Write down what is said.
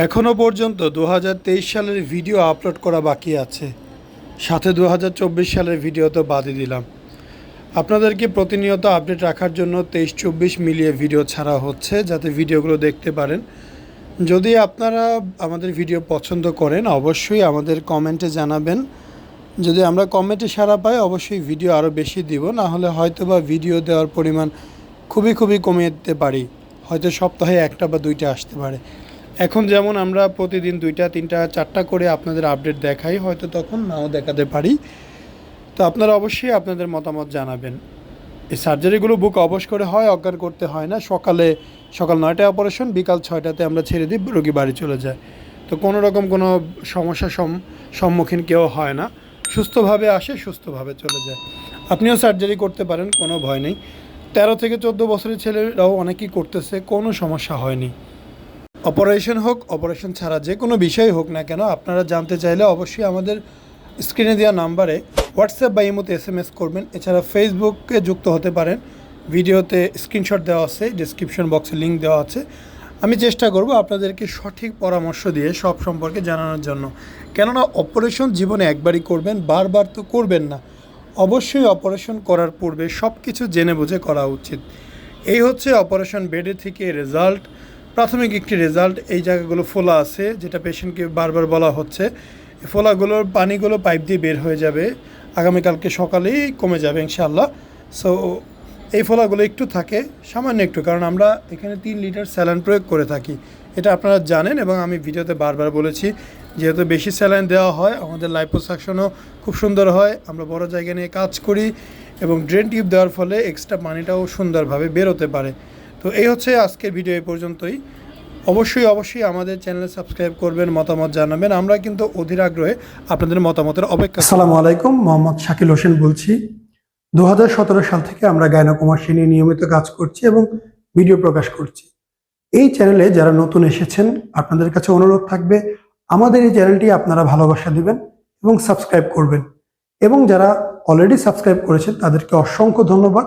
এখনও পর্যন্ত দু হাজার তেইশ সালের ভিডিও আপলোড করা বাকি আছে। সাথে দু হাজার চব্বিশ সালের ভিডিও তো বাদই দিলাম। আপনাদেরকে প্রতিনিয়ত আপডেট রাখার জন্য তেইশ চব্বিশ মিলিয়ে ভিডিও ছাড়া হচ্ছে, যাতে ভিডিওগুলো দেখতে পারেন। যদি আপনারা আমাদের ভিডিও পছন্দ করেন, অবশ্যই আমাদের কমেন্টে জানাবেন। যদি আমরা কমেন্টে সাড়া পাই, অবশ্যই ভিডিও আরও বেশি দিব, না হলে হয়তো বা ভিডিও দেওয়ার পরিমাণ খুবই খুবই কমিয়ে দিতে পারি। হয়তো সপ্তাহে একটা বা দুইটা আসতে পারে। এখন যেমন আমরা প্রতিদিন দুইটা, তিনটা, চারটা করে আপনাদের আপডেট দেখাই, হয়তো তখন নাও দেখাতে পারি। তো আপনারা অবশ্যই আপনাদের মতামত জানাবেন। এই সার্জারিগুলো বুক অবশ করে হয়, অজ্ঞান করতে হয় না। সকালে, সকাল নয়টায় অপারেশন বিকাল ছয়টাতে আমরা ছেড়ে দিই রোগী বাড়ি চলে যায় তো কোনো রকম কোনো সমস্যার সম- সম্মুখীন কেউ হয় না। সুস্থভাবে আসে, সুস্থভাবে চলে যায়। আপনিও সার্জারি করতে পারেন, কোনো ভয় নেই। তেরো থেকে চোদ্দ বছরের ছেলেরাও অনেকেই করতেছে, কোনো সমস্যা হয়নি। অপারেশন হোক, অপারেশন ছাড়া যে কোনো বিষয় হোক না কেন, আপনারা জানতে চাইলে অবশ্যই আমাদের স্ক্রিনে দেওয়া নাম্বারে হোয়াটসঅ্যাপ বা ইমোতে এস এম এস করবেন। এছাড়া ফেসবুকে যুক্ত হতে পারেন। ভিডিওতে স্ক্রিনশট দেওয়া আছে ডিসক্রিপশন বক্সে লিঙ্ক দেওয়া আছে। আমি চেষ্টা করব আপনাদেরকে সঠিক পরামর্শ দিয়ে সব সম্পর্কে জানানোর জন্য। কেননা অপারেশন জীবনে একবারই করবেন, বারবার তো করবেন না। অবশ্যই অপারেশন করার পূর্বে সব কিছু জেনে বুঝে করা উচিত। এই হচ্ছে অপারেশন বেডে থেকে রেজাল্ট প্রাথমিক একটি রেজাল্ট, এই জায়গাগুলো ফোলা আছে, যেটা পেশেন্টকে বারবার বলা হচ্ছে। ফোলাগুলোর পানিগুলো পাইপ দিয়ে বের হয়ে যাবে, আগামীকালকে সকালেই কমে যাবে ইনশাল্লাহ সো এই ফোলাগুলো একটু থাকে, সামান্য একটু, কারণ আমরা এখানে তিন লিটার স্যালাইন প্রয়োগ করে থাকি। এটা আপনারা জানেন এবং আমি ভিডিওতে বারবার বলেছি, যেহেতু বেশি স্যালাইন দেওয়া হয়, আমাদের লাইপোসাকশনও খুব সুন্দর হয়, আমরা বড় জায়গা নিয়ে কাজ করি এবং ড্রেন টিউব দেওয়ার ফলে এক্সট্রা পানিটাও সুন্দরভাবে বেরোতে পারে। তো এই হচ্ছে আজকের ভিডিও এই পর্যন্তই। অবশ্যই অবশ্যই আমাদের চ্যানেলে সাবস্ক্রাইব করবেন, মতামত জানাবেন। আমরা কিন্তু অধীর আগ্রহে আপনাদের মতামতের অপেক্ষা আসসালামু আলাইকুম, মোহাম্মদ শাকিল হোসেন বলছি। দু হাজার সতেরো সাল থেকে আমরা গায়নাকুমাসী নিয়ে নিয়মিত কাজ করছি এবং ভিডিও প্রকাশ করছি। এই চ্যানেলে যারা নতুন এসেছেন, আপনাদের কাছে অনুরোধ থাকবে, আমাদের এই চ্যানেলটি আপনারা ভালোবাসা দিবেন এবং সাবস্ক্রাইব করবেন। এবং যারা অলরেডি সাবস্ক্রাইব করেছেন, তাদেরকে অসংখ্য ধন্যবাদ।